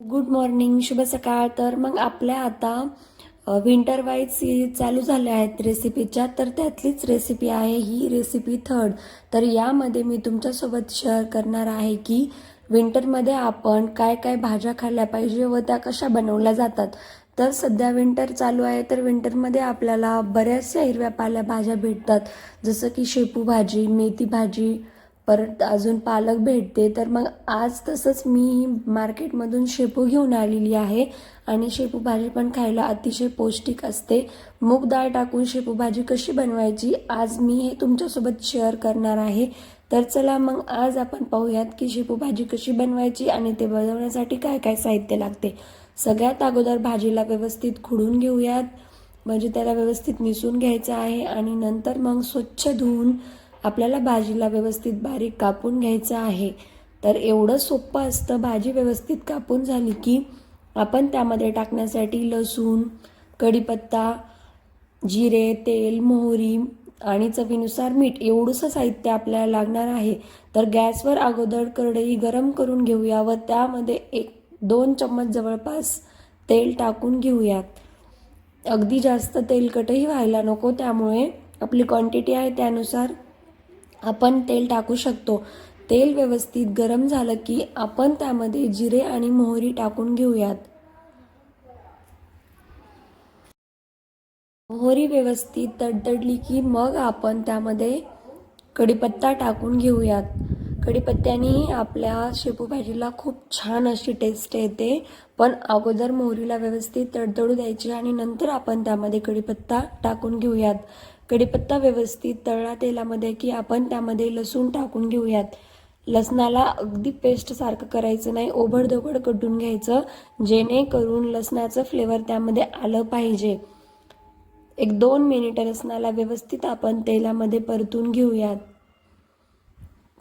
Good morning शुभ सकाळ. तर मग आपल्या आता विंटर वाईज चालू झाल्या आहेत रेसिपीच्या तर त्यातलीच रेसिपी आहे ही रेसिपी थर्ड तर यामध्ये मी तुमच्यासोबत शेअर करणार आहे की विंटरमध्ये आपण काय काय भाज्या खाल्ल्या पाहिजे व त्या कशा बनवल्या जातात. तर सध्या विंटर चालू आहे तर विंटरमध्ये आपल्याला बऱ्याचशा हिरव्या पाल्या भाज्या भेटतात. जसं की शेपू भाजी मेथी भाजी परत अजून पालक भेटते तर मग आज तसंच मी मार्केटमधून शेपू घेऊन आलेली आहे. आणि शेपू भाजी पण खायला अतिशय पौष्टिक असते. मूग डाळ टाकून शेपू भाजी कशी बनवायची आज मी हे तुमच्यासोबत शेअर करणार आहे. तर चला मग आज आपण पाहूयात की शेपू भाजी कशी बनवायची आणि ते बनवण्यासाठी काय काय साहित्य लागते. सगळ्यात अगोदर भाजीला व्यवस्थित खुडून घेऊयात. म्हणजे त्याला व्यवस्थित मिसून घ्यायचं आहे आणि नंतर मग स्वच्छ धुवून आपल्याला भाजीला व्यवस्थित बारीक कापून घ्यायचं आहे. तर एवढं सोपं असतं भाजी व्यवस्थित कापून झाली की आपण त्यामध्ये टाकण्यासाठी लसूण कढीपत्ता जिरे तेल मोहरी आणि चवीनुसार मीठ एवढंसं साहित्य आपल्याला लागणार आहे. तर गॅसवर अगोदर कढई गरम करून घेऊया व त्यामध्ये एक दोन चम्मच जवळपास तेल टाकून घेऊयात. अगदी जास्त तेलकटही व्हायला नको त्यामुळे आपली क्वांटिटी आहे त्यानुसार आपण तेल टाकू शकतो. तेल व्यवस्थित गरम झालं की आपण त्यामध्ये जिरे आणि मोहरी टाकून घेऊयात. मोहरी व्यवस्थित तडतडली की मग आपण त्यामध्ये कढीपत्ता टाकून घेऊयात. कढीपत्त्याने आपल्या शेपू भाजीला खूप छान अशी टेस्ट येते. पण अगोदर मोहरीला व्यवस्थित तडतडू द्यायची आणि नंतर आपण त्यामध्ये कढीपत्ता टाकून घेऊयात. कढीपत्ता व्यवस्थित तळला तेलामध्ये की आपण त्यामध्ये लसूण टाकून घेऊयात. लसणाला अगदी पेस्ट सारखं करायचं नाही ओबडधोबड कटून घ्यायचं जेणेकरून लसणाचं फ्लेवर त्यामध्ये आलं पाहिजे. एक दोन मिनिटं लसणाला व्यवस्थित आपण तेलामध्ये परतून घेऊयात.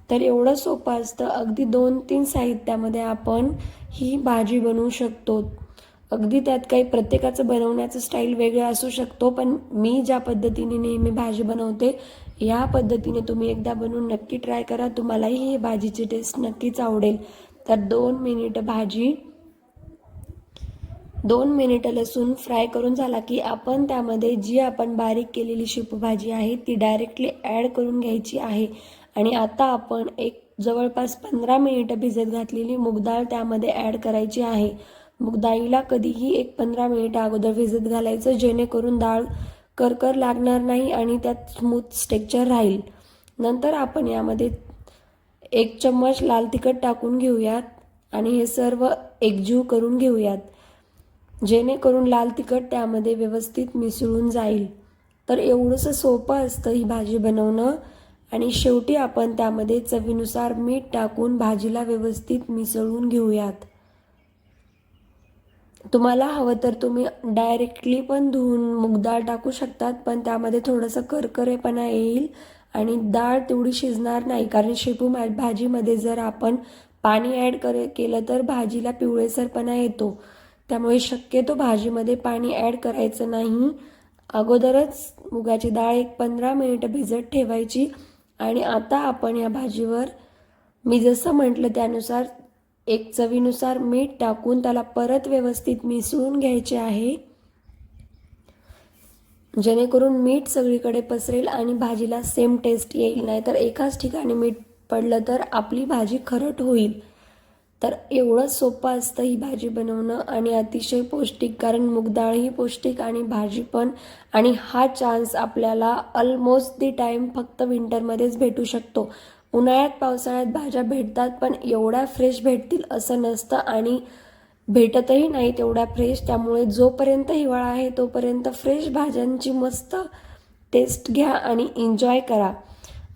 तर एवढं सोपं असतं. अगदी दोन तीन साहित्यामध्ये आपण ही भाजी बनवू शकतो. अगदी त्यात काही प्रत्येकाचं बनवण्याचं स्टाईल वेगळं असू शकतो पण मी ज्या पद्धतीने नेहमी भाजी बनवते या पद्धतीने तुम्ही एकदा बनवून नक्की ट्राय करा. तुम्हालाही ही भाजीची टेस्ट नक्कीच आवडेल. तर दोन मिनिट भाजी दोन मिनिटं लसूण फ्राय करून झाला की आपण त्यामध्ये जी आपण बारीक केलेली शिपभाजी भाजी आहे ती डायरेक्टली ॲड करून घ्यायची आहे. आणि आता आपण एक जवळपास पंधरा मिनिटं भिजत घातलेली मुगडाळ त्यामध्ये ॲड करायची आहे. मग डाळीला कधीही एक पंधरा मिनिट अगोदर भिजत घालायचं जेणेकरून डाळ करकर लागणार नाही आणि त्यात स्मूथ स्टेक्चर राहील. नंतर आपण यामध्ये एक चम्मच लाल तिखट टाकून घेऊयात आणि हे सर्व एकजीव करून घेऊयात. जेणेकरून लाल तिखट त्यामध्ये व्यवस्थित मिसळून जाईल. तर एवढंसं सोपं असतं ही भाजी बनवणं आणि शेवटी आपण त्यामध्ये चवीनुसार मीठ टाकून भाजीला व्यवस्थित मिसळून घेऊयात. तुम्हाला हवं तर तुम्ही डायरेक्टली पण धुवून मूग डाळ टाकू शकतात पण त्यामध्ये थोडंसं करकरेपणा येईल आणि डाळ तेवढी शिजणार नाही. कारण शेपू भाजीमध्ये जर आपण पाणी ॲड करे केलं तर भाजीला पिवळेसरपणा येतो. त्यामुळे शक्यतो भाजीमध्ये पाणी ॲड करायचं नाही. अगोदरच मुगाची डाळ एक पंधरा मिनिटं भिजत ठेवायची आणि आता आपण या भाजीवर मी जसं म्हटलं त्यानुसार एक चवीनुसार मीठ टाकून त्याला परत व्यवस्थित मिसळून घ्यायचे आहे. जेणेकरून मीठ सगळीकडे पसरेल आणि भाजीला सेम टेस्ट येईल. नाही तर एकाच ठिकाणी मीठ पडलं तर आपली भाजी खरट होईल. तर एवढं सोपं असतं ही भाजी बनवणं आणि अतिशय पौष्टिक कारण मुगडाळही पौष्टिक आणि भाजी पण. आणि हा चान्स आपल्याला ऑलमोस्ट दी टाईम फक्त विंटरमध्येच भेटू शकतो. उन्हाळ्यात पावसाळ्यात भाज्या भेटतात पण एवढ्या फ्रेश भेटतील असं नसतं आणि भेटतही नाही तेवढ्या फ्रेश त्यामुळे जोपर्यंत हिवाळा आहे तोपर्यंत फ्रेश भाज्यांची मस्त टेस्ट घ्या आणि एन्जॉय करा.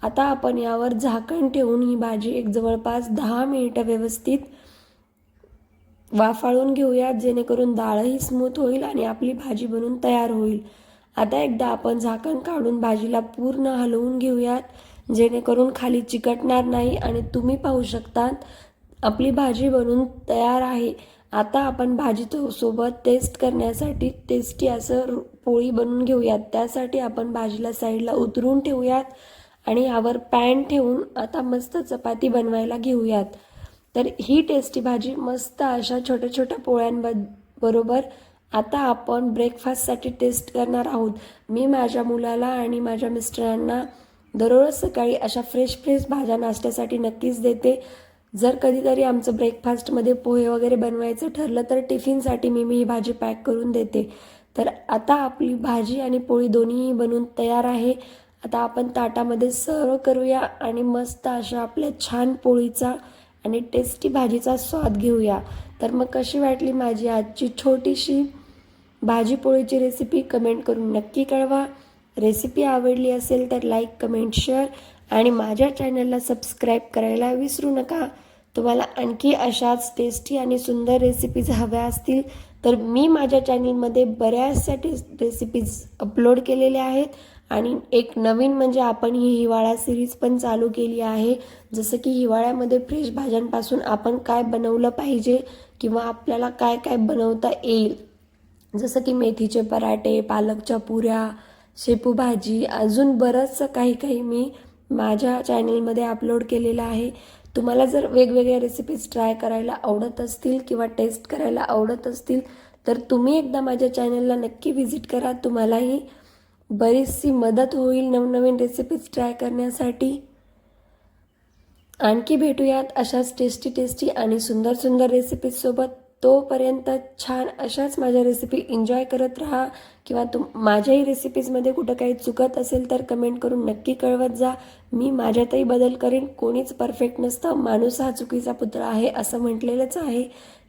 आता आपण यावर झाकण ठेवून ही भाजी एक जवळपास दहा मिनिटं व्यवस्थित वाफाळून घेऊयात जेणेकरून डाळही स्मूथ होईल आणि आपली भाजी बनून तयार होईल. आता एकदा आपण झाकण काढून भाजीला पूर्ण हलवून घेऊयात. जेणेकरून खाली चिकटणार नाही आणि तुम्ही पाहू शकतात आपली भाजी बनून तयार आहे. आता आपण भाजी सोबत टेस्ट करण्यासाठी टेस्टी असं पोळी बनवून घेऊयात. त्यासाठी आपण भाजीला साईडला उतरून ठेवूयात आणि यावर पॅन ठेवून आता मस्त चपाती बनवायला घेऊयात. तर ही टेस्टी भाजी मस्त अशा छोट्या छोट्या पोळ्यांब बरोबर? आता आपण ब्रेकफास्टसाठी टेस्ट करणार आहोत. मी माझ्या मुलाला आणि माझ्या मिस्टरांना दररोज सकाळी अशा फ्रेश फ्रेश भाज्या नाश्त्यासाठी नक्कीच देते. जर कधीतरी आमचं ब्रेकफास्टमध्ये पोहे वगैरे बनवायचं ठरलं तर टिफिनसाठी मी मी ही भाजी पॅक करून देते. तर आता आपली भाजी आणि पोळी दोन्हीही बनवून तयार आहे. आता आपण ताटामध्ये सर्व करूया आणि मस्त अशा आपल्या छान पोळीचा आणि टेस्टी भाजीचा स्वाद घेऊया. तर मग कशी वाटली माझी आजची छोटीशी भाजी पोळीची रेसिपी कमेंट करून नक्की कळवा. रेसिपी आवडली असेल तर लाईक कमेंट शेअर आणि माझ्या चॅनलला सबस्क्राईब करायला विसरू नका. तुम्हाला आणखी अशाच टेस्टी आणि सुंदर रेसिपीज हव्या असतील तर मी माझ्या चॅनलमध्ये बऱ्याचशा टेस् रेसिपीज अपलोड केलेल्या आहेत. आणि एक नवीन म्हणजे आपण ही हिवाळा सिरीज पण चालू केली आहे. जसं की हिवाळ्यामध्ये फ्रेश भाज्यांपासून आपण काय बनवलं पाहिजे किंवा आपल्याला काय काय बनवता येईल. जसं की मेथीचे पराठे पालकच्या पुऱ्या शेपू भाजी अजून बरंचसं काही काही मी माझ्या चॅनलमध्ये अपलोड केलेलं आहे. तुम्हाला जर वेगवेगळ्या रेसिपीज ट्राय करायला आवडत असतील किंवा टेस्ट करायला आवडत असतील तर तुम्ही एकदा माझ्या चॅनलला नक्की व्हिजिट करा. तुम्हालाही बरीचशी मदत होईल नवनवीन रेसिपीज ट्राय करण्यासाठी. आणखी भेटूयात अशाच टेस्टी टेस्टी आणि सुंदर सुंदर रेसिपीजसोबत तोपर्यंत छान अशाच माझ्या रेसिपी एन्जॉय करत राहा. किंवा तुम माझ्याही रेसिपीजमध्ये कुठं काही चुकत असेल तर कमेंट करून नक्की कळवत जा. मी माझ्यातही बदल करेन. कोणीच परफेक्ट नसतं. माणूस हा चुकीचा पुत्र आहे असं म्हटलेलंच आहे.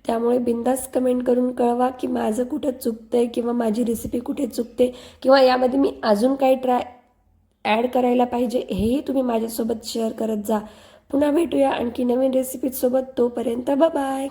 त्यामुळे बिंदास कमेंट करून कळवा की माझं कुठं चुकतंय किंवा माझी रेसिपी कुठे चुकते. किंवा यामध्ये मी अजून काही ट्राय ॲड करायला पाहिजे हेही तुम्ही माझ्यासोबत शेअर करत जा. पुन्हा भेटूया आणखी नवीन रेसिपीजसोबत तोपर्यंत बाय